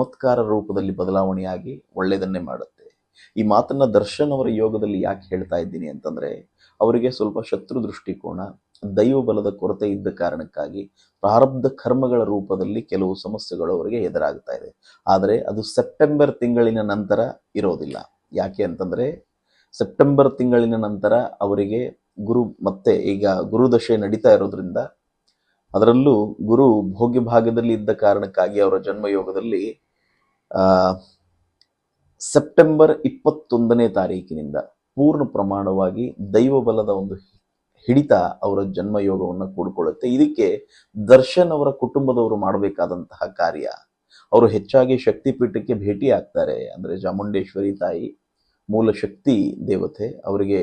ಚಮತ್ಕಾರ ರೂಪದಲ್ಲಿ ಬದಲಾವಣೆಯಾಗಿ ಒಳ್ಳೆಯದನ್ನೇ ಮಾಡುತ್ತೆ. ಈ ಮಾತನ್ನ ದರ್ಶನ್ ಅವರ ಯೋಗದಲ್ಲಿ ಯಾಕೆ ಹೇಳ್ತಾ ಇದ್ದೀನಿ ಅಂತಂದ್ರೆ, ಅವರಿಗೆ ಸ್ವಲ್ಪ ಶತ್ರು ದೃಷ್ಟಿಕೋನ, ದೈವ ಬಲದ ಕೊರತೆ ಇದ್ದ ಕಾರಣಕ್ಕಾಗಿ ಪ್ರಾರಬ್ಧ ಕರ್ಮಗಳ ರೂಪದಲ್ಲಿ ಕೆಲವು ಸಮಸ್ಯೆಗಳು ಅವರಿಗೆ ಎದುರಾಗ್ತಾ ಇದೆ. ಆದರೆ ಅದು ಸೆಪ್ಟೆಂಬರ್ ತಿಂಗಳಿನ ನಂತರ ಇರೋದಿಲ್ಲ. ಯಾಕೆ ಅಂತಂದ್ರೆ, ಸೆಪ್ಟೆಂಬರ್ ತಿಂಗಳಿನ ನಂತರ ಅವರಿಗೆ ಗುರು ಮತ್ತೆ ಈಗ ಗುರುದಶೆ ನಡೀತಾ ಇರೋದ್ರಿಂದ, ಅದರಲ್ಲೂ ಗುರು ಭೋಗ್ಯ ಭಾಗದಲ್ಲಿ ಇದ್ದ ಕಾರಣಕ್ಕಾಗಿ ಅವರ ಜನ್ಮಯೋಗದಲ್ಲಿ ಸೆಪ್ಟೆಂಬರ್ ಇಪ್ಪತ್ತೊಂದನೇ ತಾರೀಕಿನಿಂದ ಪೂರ್ಣ ಪ್ರಮಾಣವಾಗಿ ದೈವಬಲದ ಒಂದು ಹಿಡಿತ ಅವರ ಜನ್ಮಯೋಗವನ್ನು ಕೂಡಿಕೊಳ್ಳುತ್ತೆ. ಇದಕ್ಕೆ ದರ್ಶನ್ ಅವರ ಕುಟುಂಬದವರು ಮಾಡಬೇಕಾದಂತಹ ಕಾರ್ಯ. ಅವರು ಹೆಚ್ಚಾಗಿ ಶಕ್ತಿಪೀಠಕ್ಕೆ ಭೇಟಿ ಆಗ್ತಾರೆ. ಅಂದ್ರೆ ಚಾಮುಂಡೇಶ್ವರಿ ತಾಯಿ, ಮೂಲ ಶಕ್ತಿ ದೇವತೆ, ಅವರಿಗೆ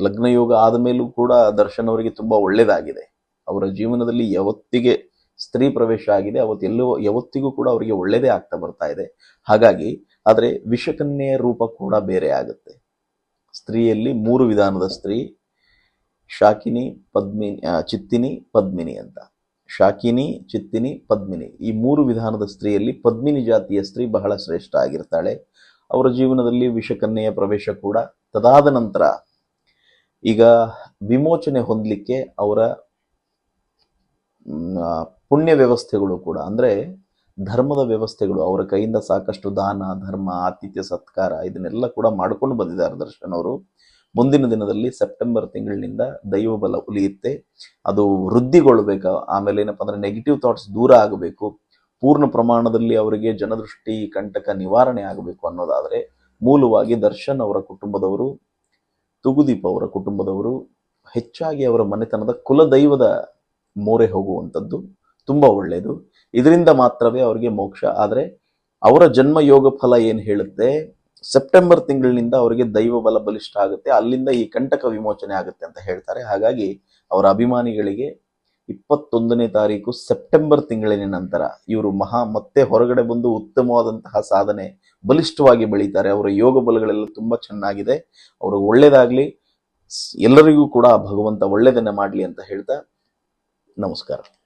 ಲಗ್ನಯೋಗ ಆದ ಮೇಲೂ ಕೂಡ ದರ್ಶನ್ ಅವರಿಗೆ ತುಂಬಾ ಒಳ್ಳೇದಾಗಿದೆ. ಅವರ ಜೀವನದಲ್ಲಿ ಯಾವತ್ತಿಗೆ ಸ್ತ್ರೀ ಪ್ರವೇಶ ಆಗಿದೆ. ಅವತ್ತೆಲ್ಲೋ ಯಾವತ್ತಿಗೂ ಕೂಡ ಅವರಿಗೆ ಒಳ್ಳೇದೇ ಆಗ್ತಾ ಬರ್ತಾ ಇದೆ. ಹಾಗಾಗಿ, ಆದರೆ ವಿಷಕನ್ಯೆಯ ರೂಪ ಕೂಡ ಬೇರೆ ಆಗುತ್ತೆ. ಸ್ತ್ರೀಯಲ್ಲಿ ಮೂರು ವಿಧಾನದ ಸ್ತ್ರೀ, ಶಾಕಿನಿ, ಪದ್ಮಿನಿ ಚಿತ್ತಿನಿ, ಪದ್ಮಿನಿ ಅಂತ. ಶಾಕಿನಿ, ಚಿತ್ತಿನಿ, ಪದ್ಮಿನಿ. ಈ ಮೂರು ವಿಧಾನದ ಸ್ತ್ರೀಯಲ್ಲಿ ಪದ್ಮಿನಿ ಜಾತಿಯ ಸ್ತ್ರೀ ಬಹಳ ಶ್ರೇಷ್ಠ ಆಗಿರ್ತಾಳೆ. ಅವರ ಜೀವನದಲ್ಲಿ ವಿಷಕನ್ಯೆಯ ಪ್ರವೇಶ ಕೂಡ ತದಾದ ನಂತರ ಈಗ ವಿಮೋಚನೆ ಹೊಂದಲಿಕ್ಕೆ ಅವರ ಪುಣ್ಯ ವ್ಯವಸ್ಥೆಗಳು ಕೂಡ ಅಂದರೆ ಧರ್ಮದ ವ್ಯವಸ್ಥೆಗಳು, ಅವರ ಕೈಯಿಂದ ಸಾಕಷ್ಟು ದಾನ, ಧರ್ಮ, ಆತಿಥ್ಯ, ಸತ್ಕಾರ ಇದನ್ನೆಲ್ಲ ಕೂಡ ಮಾಡ್ಕೊಂಡು ಬಂದಿದ್ದಾರೆ ದರ್ಶನ್ ಅವರು. ಮುಂದಿನ ದಿನದಲ್ಲಿ ಸೆಪ್ಟೆಂಬರ್ ತಿಂಗಳಿನಿಂದ ದೈವ ಬಲ ಉಲಿಯುತ್ತೆ ಅದು ವೃದ್ಧಿಗೊಳ್ಬೇಕು. ಆಮೇಲೆ ಏನಪ್ಪ ಅಂದ್ರೆ ನೆಗೆಟಿವ್ ಥಾಟ್ಸ್ ದೂರ ಆಗಬೇಕು. ಪೂರ್ಣ ಪ್ರಮಾಣದಲ್ಲಿ ಅವರಿಗೆ ಜನದೃಷ್ಟಿ, ಕಂಟಕ ನಿವಾರಣೆ ಆಗಬೇಕು ಅನ್ನೋದಾದರೆ ಮೂಲವಾಗಿ ದರ್ಶನ್ ಅವರ ಕುಟುಂಬದವರು, ತುಗುದೀಪ್ ಅವರ ಕುಟುಂಬದವರು ಹೆಚ್ಚಾಗಿ ಅವರ ಮನೆತನದ ಕುಲದೈವದ ಮೋರೆ ಹೋಗುವಂಥದ್ದು ತುಂಬ ಒಳ್ಳೆಯದು. ಇದರಿಂದ ಮಾತ್ರವೇ ಅವರಿಗೆ ಮೋಕ್ಷ. ಆದರೆ ಅವರ ಜನ್ಮ ಯೋಗ ಫಲ ಏನು ಹೇಳುತ್ತೆ? ಸೆಪ್ಟೆಂಬರ್ ತಿಂಗಳಿನಿಂದ ಅವರಿಗೆ ದೈವ ಬಲ ಬಲಿಷ್ಠ ಆಗುತ್ತೆ ಅಲ್ಲಿಂದ ಈ ಕಂಟಕ ವಿಮೋಚನೆ ಆಗುತ್ತೆ ಅಂತ ಹೇಳ್ತಾರೆ. ಹಾಗಾಗಿ ಅವರ ಅಭಿಮಾನಿಗಳಿಗೆ ಇಪ್ಪತ್ತೊಂದನೇ ತಾರೀಕು ಸೆಪ್ಟೆಂಬರ್ ತಿಂಗಳಿನ ನಂತರ ಇವರು ಮಹಾ ಮತ್ತೆ ಹೊರಗಡೆ ಬಂದು ಉತ್ತಮವಾದಂತಹ ಸಾಧನೆ ಬಲಿಷ್ಠವಾಗಿ ಬೆಳೀತಾರೆ. ಅವರ ಯೋಗ ಬಲಗಳೆಲ್ಲ ತುಂಬಾ ಚೆನ್ನಾಗಿದೆ. ಅವರು ಒಳ್ಳೇದಾಗ್ಲಿ. ಎಲ್ಲರಿಗೂ ಕೂಡ ಭಗವಂತ ಒಳ್ಳೇದನ್ನ ಮಾಡಲಿ ಅಂತ ಹೇಳ್ತಾ नमस्कार।